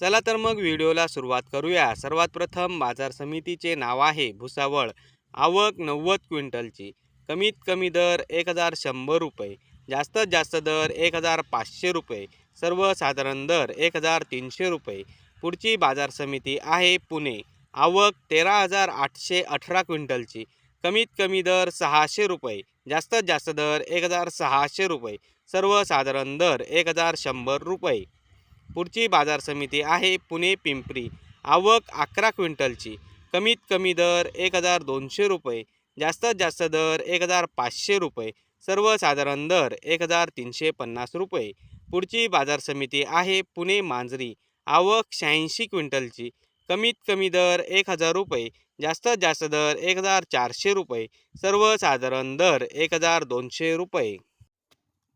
चला तर मग व्हिडिओला सुरुवात करूया. सर्वात प्रथम बाजार समितीचे नाव आहे भुसावळ. आवक नव्वद क्विंटलची. कमीत कमी दर एक हजार शंभर रुपये. जास्तीत जास्त दर एक हजार पाचशे रुपये. सर्वसाधारण दर एक हजार तीनशे रुपये. पुढची बाजार समिती आहे पुणे. आवक तेरा हजार आठशे अठरा क्विंटलची. कमीत कमी दर सहाशे रुपये. जास्तीत जास्त दर एक हजार सहाशे रुपये. सर्वसाधारण दर एक हजार शंभर रुपये. पुढची बाजार समिती आहे पुणे पिंपरी. आवक अकरा क्विंटलची. कमीत कमी दर एक हजार दोनशे रुपये. जास्तीत जास्त दर एक हजार पाचशे रुपये. सर्वसाधारण दर एक हजार तीनशे पन्नास रुपये. पुढची बाजार समिती आहे पुणे मांजरी. आवक शहाऐंशी क्विंटलची. कमीत कमी दर एक हजार रुपये. जास्तीत जास्त दर एक हजार चारशे रुपये. सर्वसाधारण दर एक हजार दोनशे रुपये.